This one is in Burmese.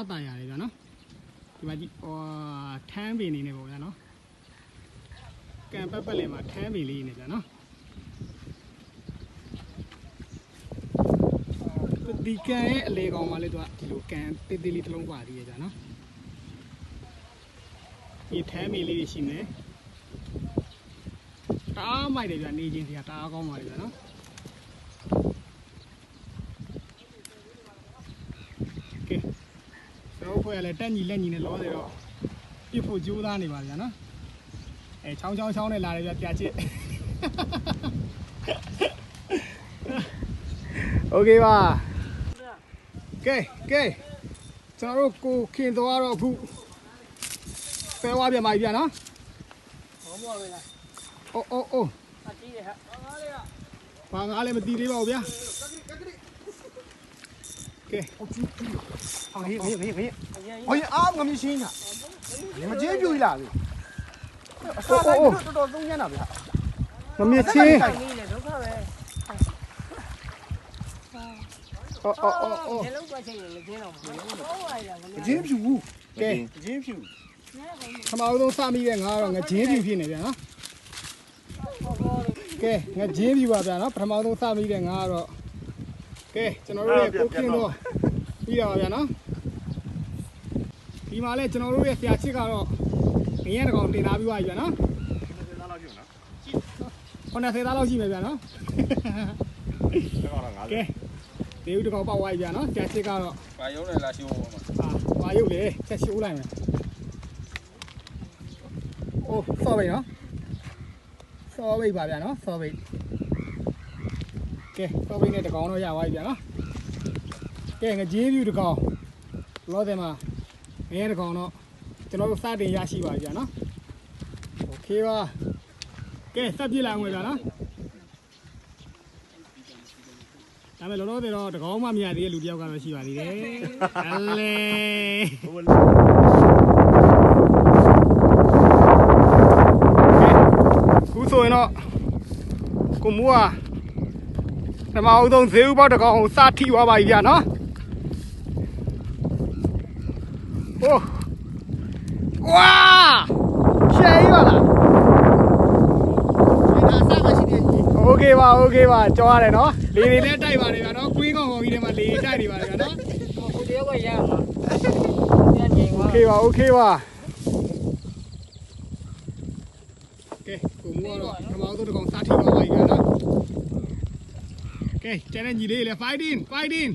အတန်ရတယ်ဗျာနော်ဒီမှာဒီဟောထမ်းပင်နေနေပေါ့ဗျာနော်ကံပတ်ပတ်လည်မှာထမ်းပင်လေးနေဗျာနော်ဒီကံရဲ့အလေကောင်မှလည်းသူကဒီလိုကံတေးသေးလေးတစ်လုံးပါသေးရဲ့ကြာနော်ဒီထမ်းမေလေးတွေရှိနေတအားမိုက်တယ်ကြာနေချင်းတရာတအားကောင်းပါလေကြာနော်ကဲ ဖွဲ့ရလဲတက်ညီလက်ညီနဲ့လောတယ်တော့ပြစ်ဖို့ကြိုးစားနေပါဗျာနော်အဲချောင်းချောင်းချောင်းနဲ့လာတယ်ဗျာပြချစ်โอเคပါကဲကဲကျွန်တော်တို့ကိုခင်သွားတော့အခုဖဲဝါပြန်ပါပြီဗျာနော် ဘောမောပဲလား အိုးအိုးအိုး အတီးတယ်ဟာ ဘာငါလည်းမတီးသေးပါဘူးဗျာကဲ 好猪 ကဲဟုတ်ပြီဟာဟေးဟေးဟေးဟေးဟေးအာငမရှင်းညာမကျေးပြူလာပြီအဆောကိုတော်တော်သုံးညံ့တာဗျာငမချင်းအော်အော်အော်အော်အချင်းဖြူကဲအချင်းဖြူခမအောင်ဆုံးစမိတဲ့ငါတော့ငါချင်းဖြူဖြစ်နေပြန်နော်ကဲငါချင်းဖြူပါဗျာနော်ပထမဆုံးစမိတဲ့ငါကတော့ ကဲကျွန်တော်တို့ရဲ့ကိုခင်တော့ပြီးတော့ဗျာနော်ဒီမှာလဲကျွန်တော်တို့ရဲ့ဆရာချစ်ကတော့ငရဲတကောင်တင်ထားပြီးသွားပြီဗျာနော်90သားလောက်ရှိမယ်ဗျာနော်ကဲဒေဦးတကောင်ပေါက်သွားပြီဗျာနော်ဆရာချစ်ကတော့ဘာရုံးလဲလာရှိုးပါမှာအာဘာရုပ်လေချက်ရှိုးလိုက်မယ်အိုးစော်ပိတ်နော်စော်ပိတ်ပါဗျာနော်စော်ပိတ် ကဲစော်ပိတ်နဲ့တကောင်တော့ရသွားပြီဗျာနော်ကဲငကြေးပြူတကောင်လောတယ်မှာငရဲတကောင်တော့ကျွန်တော်တို့စတင်ရရှိပါပြီဗျာနော်โอเคပါကဲစက်ပြစ်လိုက်အောင်ဗျာနော်ဒါပေမဲ့လောလောဆယ်တော့တကောင်မှမရသေးတဲ့လူတစ်ယောက်ကတော့ရှိပါသေးတယ်။အလေခုဆိုရင်တော့ကိုမူက ပထမအဆုံးဈေးဥပေါက်တကောင်ကိုစထိသွားပါပြီဗျာနော်โอ้ว้าใช่ป่ะล่ะโอเคပါโอเคပါကြောရတယ်เนาะလေတွေလည်းတိုက်ပါတယ်ဗျာเนาะကွင်းကောင်ကောင်ကြီးတွေမှာလေတွေတိုက်နေပါတယ်ဗျာเนาะကိုတယောက်ကရရမှာပြန်ငြိမ်ပါโอเคပါโอเคပါကဲကိုမိုးကတော့ပထမဆုံးတစ်ကောင်စားထိပါပါကြီးကနော် တဲ့ညီလေးတွေလည်း fighting fighting